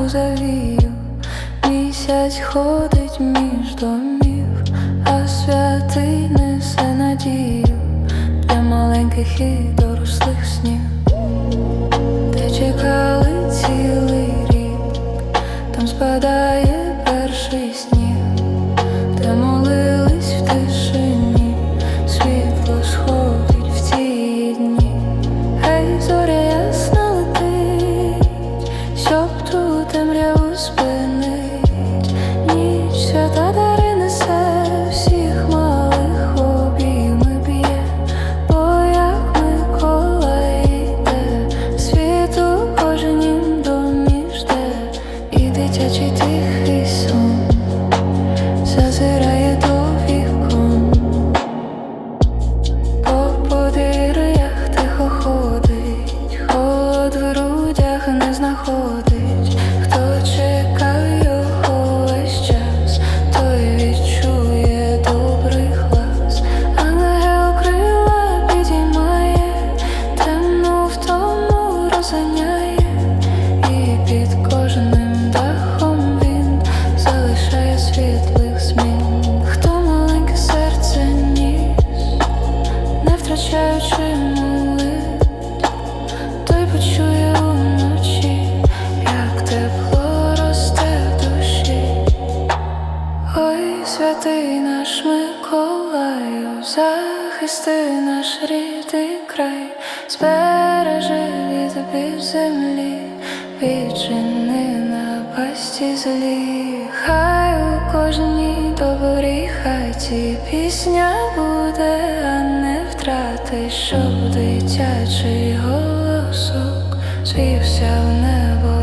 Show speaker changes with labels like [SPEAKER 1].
[SPEAKER 1] кузовію, місяць ходить між домів, а святий несе надію для маленьких і дорослих снів. Де чекали цілий рік, там спадає перший сніг, де молились в тишині, ти наш Миколаю, захисти наш рідний край, збережи від обід землі, відчини на пасті злі, хай у кожній добрій хаті пісня буде, а не втрати, щоб дитячий голосок звівся в небо.